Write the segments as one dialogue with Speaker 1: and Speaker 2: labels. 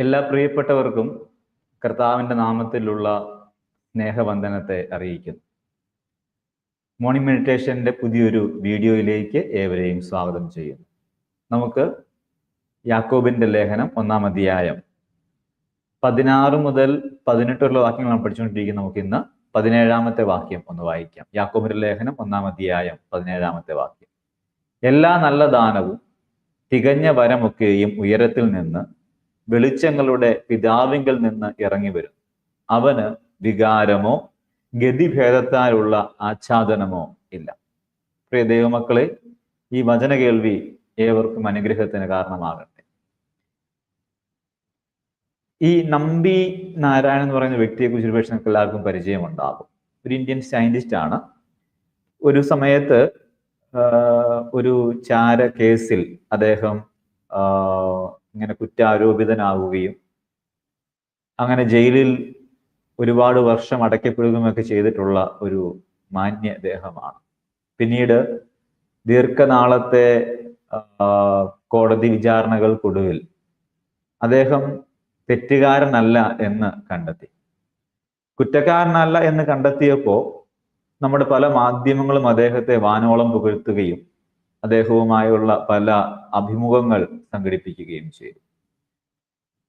Speaker 1: എല്ലാ പ്രിയപ്പെട്ടവർക്കും കർത്താവിന്റെ നാമത്തിലുള്ള സ്നേഹവന്ദനത്തെ അറിയിക്കുന്നു. മോർണിംഗ് മെഡിറ്റേഷന്റെ പുതിയൊരു വീഡിയോയിലേക്ക് ഏവരെയും സ്വാഗതം ചെയ്യുന്നു. നമുക്ക് യാക്കോബിന്റെ ലേഖനം ഒന്നാം അധ്യായം പതിനാറ് മുതൽ പതിനെട്ടുള്ള വാക്യങ്ങളാണ് പഠിച്ചുകൊണ്ടിരിക്കുന്നത്. നമുക്ക് ഇന്ന് പതിനേഴാമത്തെ വാക്യം ഒന്ന് വായിക്കാം. യാക്കോബിന്റെ ലേഖനം ഒന്നാം അധ്യായം പതിനേഴാമത്തെ വാക്യം. എല്ലാ നല്ല ദാനവും തികഞ്ഞ വരമൊക്കെയും ഉയരത്തിൽ നിന്ന് വെളിച്ചങ്ങളുടെ പിതാവിങ്കൽ നിന്ന് ഇറങ്ങി വരും. അവന് വികാരമോ ഗതിഭേദത്താലുള്ള ആച്ഛാദനമോ ഇല്ല. പ്രിയ ദൈവമക്കളെ ഈ വചന കേൾവി ഏവർക്കും അനുഗ്രഹത്തിന് കാരണമാകട്ടെ. ഈ നമ്പി നാരായണൻ എന്ന് പറയുന്ന വ്യക്തിയെ കുറിച്ച് ഒരുപക്ഷെ നിങ്ങൾക്ക് എല്ലാവർക്കും പരിചയമുണ്ടാകും. ഒരു ഇന്ത്യൻ സയന്റിസ്റ്റ് ആണ്. ഒരു സമയത്ത് ഒരു ചാര കേസിൽ അദ്ദേഹം ഇങ്ങനെ കുറ്റാരോപിതനാവുകയും അങ്ങനെ ജയിലിൽ ഒരുപാട് വർഷം അടയ്ക്കപ്പെടുകയുമൊക്കെ ചെയ്തിട്ടുള്ള ഒരു മാന്യ ദേഹമാണ്. പിന്നീട് ദീർഘനാളത്തെ കോടതി വിചാരണകൾക്കൊടുവിൽ അദ്ദേഹം തെറ്റുകാരനല്ല എന്ന് കണ്ടെത്തി. കുറ്റക്കാരനല്ല എന്ന് കണ്ടെത്തിയപ്പോൾ നമ്മുടെ പല മാധ്യമങ്ങളും അദ്ദേഹത്തെ വാനോളം പുകഴ്ത്തുകയും അദ്ദേഹവുമായുള്ള പല അഭിമുഖങ്ങൾ സംഘടിപ്പിക്കുകയും ചെയ്തു.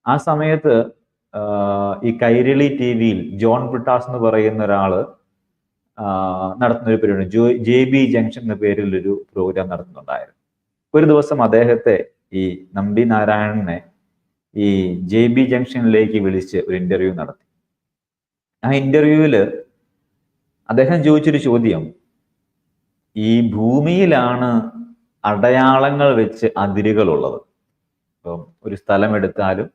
Speaker 1: ആ സമയത്ത് ഈ കൈരളി ടി വിയിൽ ജോൺ ബ്രിട്ടാസ് എന്ന് പറയുന്ന ഒരാൾ നടത്തുന്ന ഒരു പരിപാടി ജോ ജെ ബി ജംഗ്ഷൻ എന്ന പേരിൽ ഒരു പ്രോഗ്രാം നടത്തുന്നുണ്ടായിരുന്നു. ഒരു ദിവസം അദ്ദേഹത്തെ ഈ നമ്പി നാരായണനെ ഈ ജെ ബി ജംഗ്ഷനിലേക്ക് വിളിച്ച് ഒരു ഇന്റർവ്യൂ നടത്തി. ആ ഇന്റർവ്യൂവിൽ അദ്ദേഹം ചോദിച്ചൊരു ചോദ്യം ഈ ഭൂമിയിലാണ് അടയാളങ്ങൾ വെച്ച് അതിരുകളുള്ളത്. ഇപ്പം ഒരു സ്ഥലം എടുത്താലും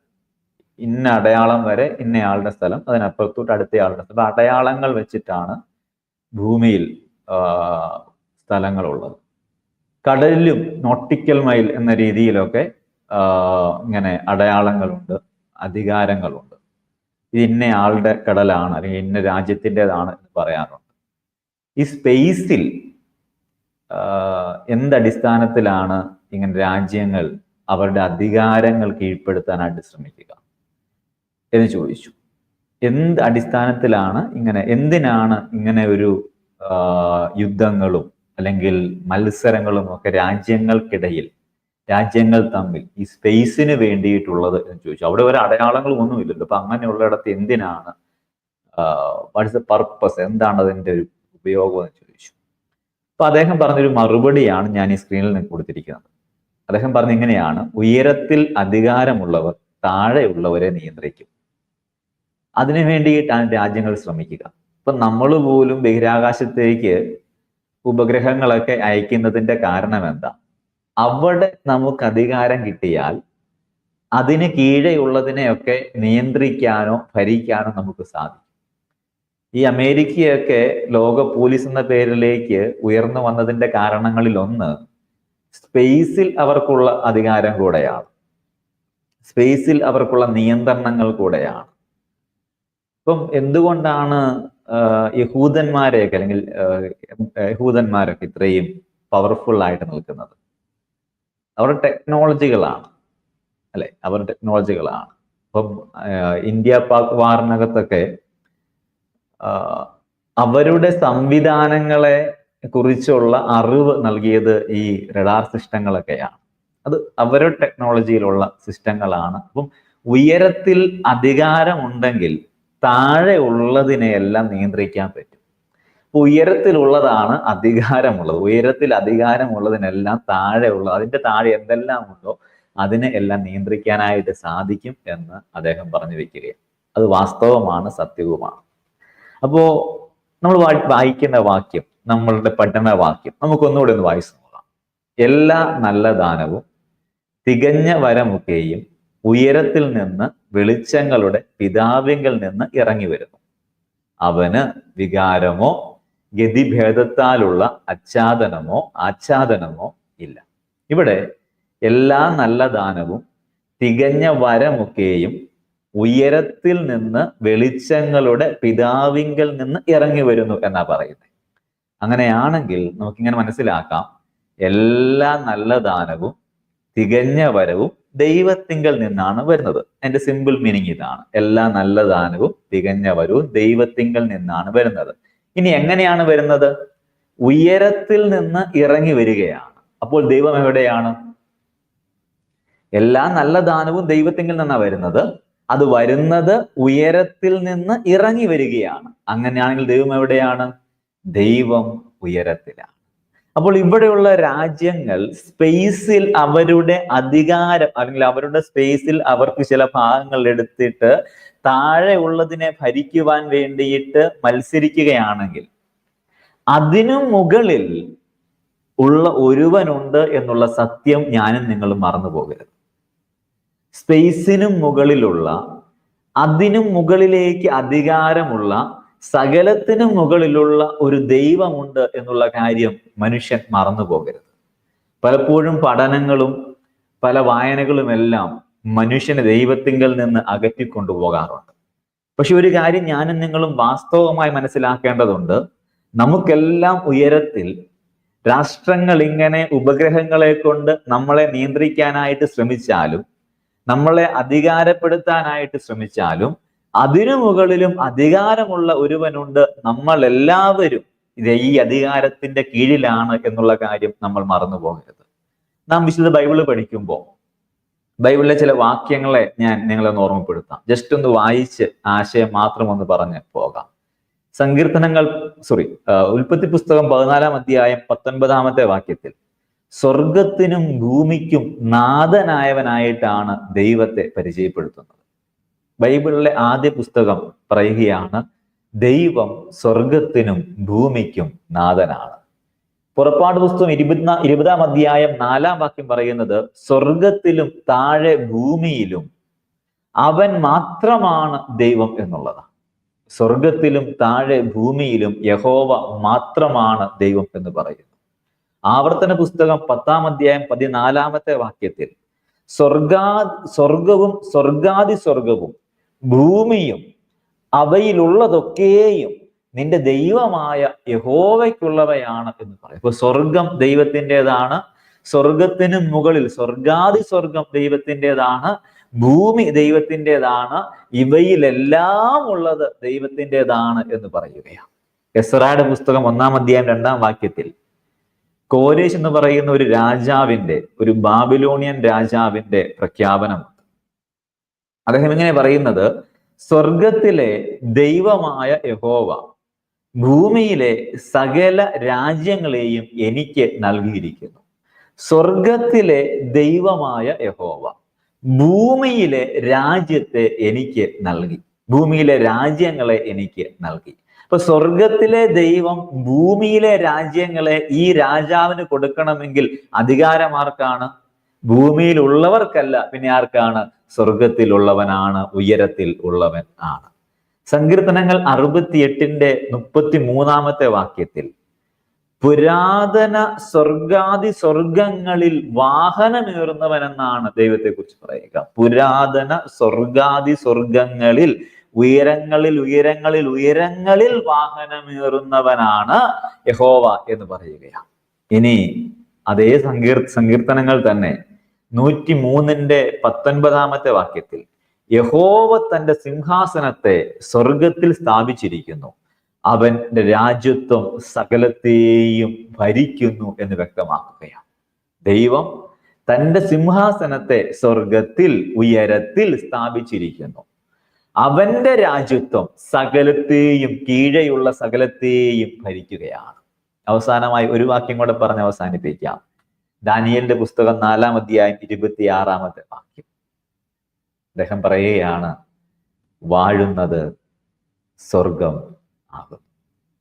Speaker 1: ഇന്ന അടയാളം വരെ ഇന്നയാളുടെ സ്ഥലം അതിനപ്പുറത്തോട്ട് അടുത്തയാളുടെ സ്ഥലം. അടയാളങ്ങൾ വെച്ചിട്ടാണ് ഭൂമിയിൽ സ്ഥലങ്ങളുള്ളത്. കടലിലും നോട്ടിക്കൽ മൈൽ എന്ന രീതിയിലൊക്കെ ഇങ്ങനെ അടയാളങ്ങളുണ്ട് അധികാരങ്ങളുണ്ട്. ഇത് ഇന്ന ആളുടെ കടലാണ് അല്ലെങ്കിൽ ഇന്ന രാജ്യത്തിന്റെതാണ് എന്ന് പറയാറുണ്ട്. ഈ സ്പേസിൽ എന്തടിസ്ഥാനത്തിലാണ് ഇങ്ങനെ രാജ്യങ്ങൾ അവരുടെ അധികാരങ്ങൾ കീഴ്പ്പെടുത്താനായിട്ട് ശ്രമിക്കുക? എന്ന് ചോദിച്ചു. എന്ത് അടിസ്ഥാനത്തിലാണ് ഇങ്ങനെ എന്തിനാണ് ഇങ്ങനെ ഒരു യുദ്ധങ്ങളും അല്ലെങ്കിൽ മത്സരങ്ങളും ഒക്കെ രാജ്യങ്ങൾക്കിടയിൽ രാജ്യങ്ങൾ തമ്മിൽ ഈ സ്പേസിന് വേണ്ടിയിട്ടുള്ളത് എന്ന് ചോദിച്ചു. അവിടെ ഒരു അടയാളങ്ങളും ഒന്നുമില്ലല്ലോ. അപ്പൊ അങ്ങനെയുള്ളിടത്ത് എന്തിനാണ് വാട്ട്സ് എ പർപ്പസ് എന്താണ് അതിന്റെ ഒരു ഉപയോഗം എന്ന് ചോദിച്ചു. അപ്പൊ അദ്ദേഹം പറഞ്ഞൊരു മറുപടിയാണ് ഞാൻ ഈ സ്ക്രീനിൽ നിന്ന് കൊടുത്തിരിക്കുന്നത്. അദ്ദേഹം പറഞ്ഞ ഇങ്ങനെയാണ് ഉയരത്തിൽ അധികാരമുള്ളവർ താഴെയുള്ളവരെ നിയന്ത്രിക്കും. അതിനു വേണ്ടിയിട്ടാണ് രാജ്യങ്ങൾ ശ്രമിക്കുക. ഇപ്പൊ നമ്മൾ പോലും ബഹിരാകാശത്തേക്ക് ഉപഗ്രഹങ്ങളൊക്കെ അയക്കുന്നതിന്റെ കാരണം എന്താ? അവിടെ നമുക്ക് അധികാരം കിട്ടിയാൽ അതിന് കീഴെയുള്ളതിനെയൊക്കെ നിയന്ത്രിക്കാനോ ഭരിക്കാനോ നമുക്ക് സാധിക്കും. ഈ അമേരിക്കയൊക്കെ ലോക പോലീസ് എന്ന പേരിലേക്ക് ഉയർന്നു വന്നതിന്റെ കാരണങ്ങളിൽ ഒന്ന് സ്പേസിൽ അവർക്കുള്ള അധികാരം കൂടെയാണ്. സ്പേസിൽ അവർക്കുള്ള നിയന്ത്രണങ്ങൾ കൂടെയാണ്. ഇപ്പം എന്തുകൊണ്ടാണ് യഹൂദന്മാരെയൊക്കെ അല്ലെങ്കിൽ യഹൂദന്മാരൊക്കെ ഇത്രയും പവർഫുൾ ആയിട്ട് നിൽക്കുന്നത്? അവരുടെ ടെക്നോളജികളാണ് അല്ലെ? അവർ ടെക്നോളജികളാണ് അപ്പം ഇന്ത്യ പാക് വാറിനകത്തൊക്കെ അവരുടെ സംവിധാനങ്ങളെ കുറിച്ചുള്ള അറിവ് നൽകിയത് ഈ റഡാർ സിസ്റ്റങ്ങളൊക്കെയാണ്. അത് അവരുടെ ടെക്നോളജിയിലുള്ള സിസ്റ്റങ്ങളാണ്. അപ്പം ഉയരത്തിൽ അധികാരമുണ്ടെങ്കിൽ താഴെ ഉള്ളതിനെയെല്ലാം നിയന്ത്രിക്കാൻ പറ്റും. അപ്പൊ ഉയരത്തിലുള്ളതാണ് അധികാരമുള്ളത്. ഉയരത്തിൽ അധികാരമുള്ളതിനെല്ലാം താഴെ ഉള്ളത് അതിന്റെ താഴെ എന്തെല്ലാം ഉണ്ടോ അതിനെ എല്ലാം നിയന്ത്രിക്കാനായിട്ട് സാധിക്കും എന്ന് അദ്ദേഹം പറഞ്ഞു വെക്കുകയാണ്. അത് വാസ്തവമാണ് സത്യവുമാണ്. അപ്പോ നമ്മൾ വായിക്കുന്ന വാക്യം നമ്മളുടെ പഠന വാക്യം നമുക്കൊന്നുകൂടെ ഒന്ന് വായിച്ചു നോക്കാം. എല്ലാ നല്ല ദാനവും തികഞ്ഞ വരമൊക്കെയും ഉയരത്തിൽ നിന്ന് വെളിച്ചങ്ങളുടെ പിതാവിങ്കിൽ നിന്ന് ഇറങ്ങി വരുന്നു. അവന് വികാരമോ ഗതിഭേദത്താലുള്ള അച്ഛാദനമോ ആച്ഛാദനമോ ഇല്ല. ഇവിടെ എല്ലാ നല്ല ദാനവും തികഞ്ഞ വരമൊക്കെയും ഉയരത്തിൽ നിന്ന് വെളിച്ചങ്ങളുടെ പിതാവിങ്കൽ നിന്ന് ഇറങ്ങി വരുന്നു എന്നാ പറയുന്നത് അങ്ങനെയാണെങ്കിൽ നമുക്കിങ്ങനെ മനസ്സിലാക്കാം. എല്ലാ നല്ല ദാനവും തികഞ്ഞ വരവും ദൈവത്തിങ്കൽ നിന്നാണ് വരുന്നത്. അതിന്റെ സിമ്പിൾ മീനിങ് ഇതാണ്. എല്ലാ നല്ല ദാനവും തികഞ്ഞ വരവും ദൈവത്തിങ്കൽ നിന്നാണ് വരുന്നത്. ഇനി എങ്ങനെയാണ് വരുന്നത്? ഉയരത്തിൽ നിന്ന് ഇറങ്ങി വരികയാണ്. അപ്പോൾ ദൈവം എവിടെയാണ്? എല്ലാ നല്ല ദാനവും ദൈവത്തിങ്കിൽ നിന്നാണ് വരുന്നത്. അത് വരുന്നത് ഉയരത്തിൽ നിന്ന് ഇറങ്ങി വരികയാണ്. അങ്ങനെയാണെങ്കിൽ ദൈവം എവിടെയാണ്? ദൈവം ഉയരത്തിലാണ്. അപ്പോൾ ഇവിടെയുള്ള രാജ്യങ്ങൾ സ്പേസിൽ അവരുടെ അധികാരം അല്ലെങ്കിൽ അവരുടെ സ്പേസിൽ അവർക്ക് ചില ഭാഗങ്ങൾ എടുത്തിട്ട് താഴെ ഉള്ളതിനെ ഭരിക്കുവാൻ വേണ്ടിയിട്ട് മത്സരിക്കുകയാണെങ്കിൽ അതിനു മുകളിൽ ഉള്ള ഒരുവനുണ്ട് എന്നുള്ള സത്യം ഞാനും നിങ്ങളും മറന്നു പോകരുത് സ്പേസിനും മുകളിലുള്ള അതിനും മുകളിലേക്ക് അധികാരമുള്ള സകലത്തിനും മുകളിലുള്ള ഒരു ദൈവമുണ്ട് എന്നുള്ള കാര്യം മനുഷ്യൻ മറന്നു പോകരുത്. പലപ്പോഴും പഠനങ്ങളും പല വായനകളുമെല്ലാം മനുഷ്യനെ ദൈവത്തിങ്കൽ നിന്ന് അകറ്റിക്കൊണ്ടുപോകാറുണ്ട് പക്ഷെ ഒരു കാര്യം ഞാനും നിങ്ങളും വാസ്തവമായി മനസ്സിലാക്കേണ്ടതുണ്ട്. നമുക്കെല്ലാം ഉയരത്തിൽ രാഷ്ട്രങ്ങൾ ഇങ്ങനെ ഉപഗ്രഹങ്ങളെ കൊണ്ട് നമ്മളെ നിയന്ത്രിക്കാനായിട്ട് ശ്രമിച്ചാലും നമ്മളെ അധികാരപ്പെടുത്താനായിട്ട് ശ്രമിച്ചാലും അതിനു മുകളിലും അധികാരമുള്ള ഒരുവനുണ്ട് നമ്മൾ എല്ലാവരും ഇത് ഈ അധികാരത്തിന്റെ കീഴിലാണ് എന്നുള്ള കാര്യം നമ്മൾ മറന്നു പോകരുത്. നാം വിശുദ്ധ ബൈബിൾ പഠിക്കുമ്പോൾ ബൈബിളിലെ ചില വാക്യങ്ങളെ ഞാൻ നിങ്ങളെ ഒന്ന് ഓർമ്മപ്പെടുത്താം. ജസ്റ്റ് ഒന്ന് വായിച്ച് ആശയം മാത്രം ഒന്ന് പറഞ്ഞ് പോകാം. സങ്കീർത്തനങ്ങൾ സോറി ഉൽപ്പത്തി പുസ്തകം പതിനാലാം അധ്യായം പത്തൊൻപതാമത്തെ വാക്യത്തിൽ സ്വർഗത്തിനും ഭൂമിക്കും നാഥനായവനായിട്ടാണ് ദൈവത്തെ പരിചയപ്പെടുത്തുന്നത്. ബൈബിളിലെ ആദ്യ പുസ്തകം പറയുകയാണ് ദൈവം സ്വർഗത്തിനും ഭൂമിക്കും നാഥനാണ്. പുറപ്പാട് പുസ്തകം ഇരുപത്തിനാ ഇരുപതാം അധ്യായം നാലാം വാക്യം പറയുന്നത് സ്വർഗത്തിലും താഴെ ഭൂമിയിലും അവൻ മാത്രമാണ് ദൈവം എന്നുള്ളതാണ്. സ്വർഗത്തിലും താഴെ ഭൂമിയിലും യഹോവ മാത്രമാണ് ദൈവം എന്ന് പറയുന്നു. ആവർത്തന പുസ്തകം പത്താം അധ്യായം പതിനാലാമത്തെ വാക്യത്തിൽ സ്വർഗാ സ്വർഗവും സ്വർഗാദി സ്വർഗവും ഭൂമിയും അവയിലുള്ളതൊക്കെയും നിന്റെ ദൈവമായ യഹോവയ്ക്കുള്ളവയാണ് എന്ന് പറയും. ഇപ്പൊ സ്വർഗം ദൈവത്തിന്റെതാണ് സ്വർഗത്തിന് മുകളിൽ സ്വർഗാദി സ്വർഗം ദൈവത്തിന്റെതാണ് ഭൂമി ദൈവത്തിന്റെതാണ് ഇവയിലെല്ലാം ഉള്ളത് ദൈവത്തിന്റെതാണ് എന്ന് പറയുകയാണ്. എസ്രായുടെ പുസ്തകം ഒന്നാം അധ്യായം രണ്ടാം വാക്യത്തിൽ കോരേശ് എന്ന് പറയുന്ന ഒരു രാജാവിന്റെ ഒരു ബാബിലോണിയൻ രാജാവിന്റെ പ്രഖ്യാപനമുണ്ട് അദ്ദേഹം ഇങ്ങനെ പറയുന്നത് സ്വർഗത്തിലെ ദൈവമായ യഹോവ ഭൂമിയിലെ സകല രാജ്യങ്ങളെയും എനിക്ക് നൽകിയിരിക്കുന്നു. സ്വർഗത്തിലെ ദൈവമായ യഹോവ ഭൂമിയിലെ രാജ്യത്തെ എനിക്ക് നൽകി ഭൂമിയിലെ രാജ്യങ്ങളെ എനിക്ക് നൽകി. അപ്പൊ സ്വർഗത്തിലെ ദൈവം ഭൂമിയിലെ രാജ്യങ്ങളെ ഈ രാജാവിന് കൊടുക്കണമെങ്കിൽ അധികാരമാർക്കാണ്? ഭൂമിയിലുള്ളവർക്കല്ല പിന്നെ ആർക്കാണ്? സ്വർഗത്തിലുള്ളവനാണ് ഉയരത്തിൽ ഉള്ളവൻ ആണ്. സങ്കീർത്തനങ്ങൾ അറുപത്തിയെട്ടിന്റെ മുപ്പത്തി മൂന്നാമത്തെ വാക്യത്തിൽ പുരാതന സ്വർഗാദി സ്വർഗങ്ങളിൽ വാഹനമേറുന്നവൻ എന്നാണ് ദൈവത്തെ കുറിച്ച് പറയുക. പുരാതന സ്വർഗാദി സ്വർഗങ്ങളിൽ ഉയരങ്ങളിൽ ഉയരങ്ങളിൽ ഉയരങ്ങളിൽ വാഹനമേറുന്നവനാണ് യഹോവ എന്ന് പറയുകയാണ്. ഇനി അതേ സങ്കീർ സങ്കീർത്തനങ്ങൾ തന്നെ നൂറ്റി മൂന്നിന്റെ പത്തൊൻപതാമത്തെ വാക്യത്തിൽ യഹോവ തന്റെ സിംഹാസനത്തെ സ്വർഗത്തിൽ സ്ഥാപിച്ചിരിക്കുന്നു. അവന്റെ രാജ്യത്വം സകലത്തെയും ഭരിക്കുന്നു എന്ന് വ്യക്തമാക്കുകയാണ്. ദൈവം തന്റെ സിംഹാസനത്തെ സ്വർഗത്തിൽ ഉയരത്തിൽ സ്ഥാപിച്ചിരിക്കുന്നു. അവന്റെ രാജ്യത്വം സകലത്തെയും കീഴെയുള്ള സകലത്തെയും ഭരിക്കുകയാണ്. അവസാനമായി ഒരു വാക്യം കൂടെ പറഞ്ഞ് അവസാനിപ്പിക്കാം. ദാനിയലിന്റെ പുസ്തകം നാലാം അധ്യായം ഇരുപത്തി ആറാമത്തെ വാക്യം. അദ്ദേഹം പറയുകയാണ് വാഴുന്നത് സ്വർഗം ആകും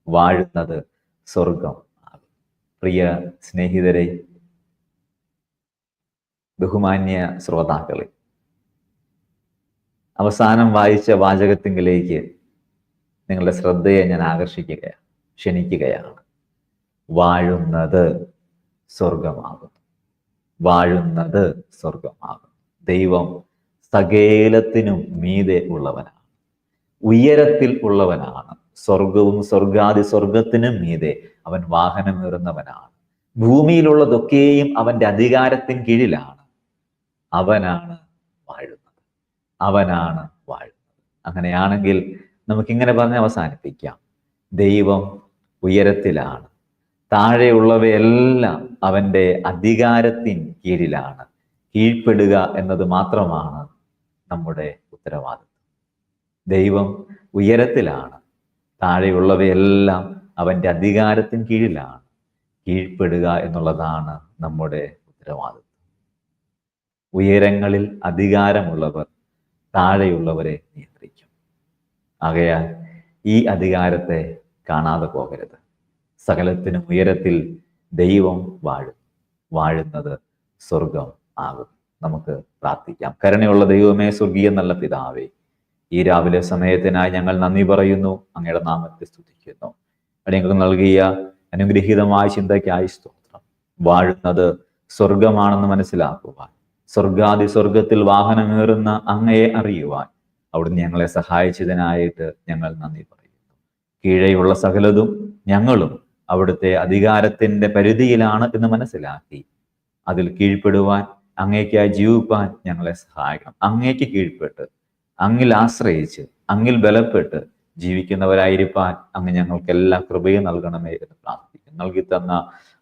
Speaker 1: വാഴുന്നത് സ്വർഗം ആകും പ്രിയ സ്നേഹിതരെ ബഹുമാന്യ ശ്രോതാക്കളെ അവസാനം വായിച്ച വാചകത്തിങ്കിലേക്ക് നിങ്ങളുടെ ശ്രദ്ധയെ ഞാൻ ആകർഷിക്കുകയാണ് ക്ഷണിക്കുകയാണ്. വാഴുന്നത് സ്വർഗമാകും വാഴുന്നത് സ്വർഗമാകും ദൈവം സകേലത്തിനും മീതെ ഉള്ളവനാണ്. ഉയരത്തിൽ ഉള്ളവനാണ്. സ്വർഗവും സ്വർഗാദി സ്വർഗത്തിനും മീതെ അവൻ വാഹനമേറുന്നവനാണ് ഭൂമിയിലുള്ളതൊക്കെയും അവന്റെ അധികാരത്തിൻ കീഴിലാണ്. അവനാണ് വാഴുന്നത്. അവനാണ് വാഴുന്നത്. അങ്ങനെയാണെങ്കിൽ നമുക്കിങ്ങനെ പറഞ്ഞ് അവസാനിപ്പിക്കാം. ദൈവം ഉയരത്തിലാണ്. താഴെയുള്ളവയെല്ലാം അവന്റെ അധികാരത്തിൻ കീഴിലാണ്. കീഴ്പ്പെടുക എന്നത് മാത്രമാണ് നമ്മുടെ ഉത്തരവാദിത്വം. ദൈവം ഉയരത്തിലാണ്. താഴെയുള്ളവയെല്ലാം അവന്റെ അധികാരത്തിൻ കീഴിലാണ്. കീഴ്പ്പെടുക എന്നുള്ളതാണ് നമ്മുടെ ഉത്തരവാദിത്വം. ഉയരങ്ങളിൽ അധികാരമുള്ളവർ താഴെയുള്ളവരെ നിയന്ത്രിക്കും. ആകയാൽ ഈ അധികാരത്തെ കാണാതെ പോകരുത്. സകലത്തിനും ഉയരത്തിൽ ദൈവം വാഴും. വാഴുന്നത് സ്വർഗം ആകും. നമുക്ക് പ്രാർത്ഥിക്കാം. കരുണയുള്ള ദൈവമേ സ്വർഗീയ നല്ല പിതാവേ ഈ രാവിലെ സമയത്തിനായി ഞങ്ങൾ നന്ദി പറയുന്നു. അങ്ങയുടെ നാമത്തെ സ്തുതിക്കുന്നു. ഞങ്ങൾക്ക് നൽകിയ അനുഗ്രഹീതമായ ചിന്തയ്ക്കായി സ്തോത്രം. വാഴുന്നത് സ്വർഗമാണെന്ന് മനസ്സിലാക്കുവാൻ സ്വർഗാദി സ്വർഗത്തിൽ വാഹനമേറുന്ന അങ്ങയെ അറിയുവാൻ അവിടുന്ന് ഞങ്ങളെ സഹായിച്ചതിനായിട്ട് ഞങ്ങൾ നന്ദി പറയുന്നു. കീഴെയുള്ള സകലതും ഞങ്ങളും അവിടുത്തെ അധികാരത്തിന്റെ പരിധിയിലാണ് എന്ന് മനസ്സിലാക്കി അതിൽ കീഴ്പ്പെടുവാൻ അങ്ങേക്കായി ജീവിപ്പാൻ ഞങ്ങളെ സഹായിക്കണം. അങ്ങേക്ക് കീഴ്പ്പെട്ട് അങ്ങിൽ ആശ്രയിച്ച് അങ്ങിൽ ബലപ്പെട്ട് ജീവിക്കുന്നവരായിരിക്കാൻ അങ്ങ് ഞങ്ങൾക്ക് എല്ലാ കൃപയും നൽകണമേ എന്ന് പ്രാർത്ഥിക്കും നൽകി തന്ന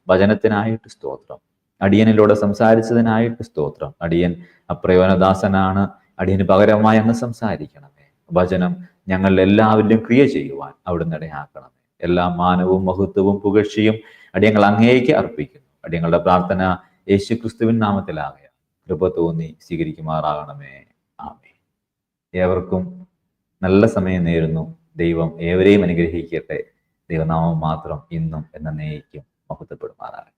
Speaker 1: വചനത്തിനായിട്ട് സ്തോത്രം. അടിയനിലൂടെ സംസാരിച്ചതിനായിട്ട് സ്തോത്രം. അടിയൻ അപ്രയോനദാസനാണ്. അടിയന് പകരമായി അങ്ങ് സംസാരിക്കണമേ. വചനം ഞങ്ങൾ എല്ലാവരിലും ക്രിയ ചെയ്യുവാൻ അവിടുന്ന് ഇടയാക്കണമേ. എല്ലാ മാനവും മഹത്വവും പുകഴ്ചയും അടിയങ്ങൾ അങ്ങേക്ക് അർപ്പിക്കുന്നു. അടിയങ്ങളുടെ പ്രാർത്ഥന യേശു ക്രിസ്തുവിൻ നാമത്തിലാകയ കൃപ തോന്നി സ്വീകരിക്കുമാറാകണമേ. ആമേ ഏവർക്കും നല്ല സമയം നേരുന്നു. ദൈവം ഏവരെയും അനുഗ്രഹിക്കട്ടെ. ദൈവനാമം മാത്രം ഇന്നും എന്ന നേയിക്കും മഹത്വപ്പെടുമാറാകട്ടെ.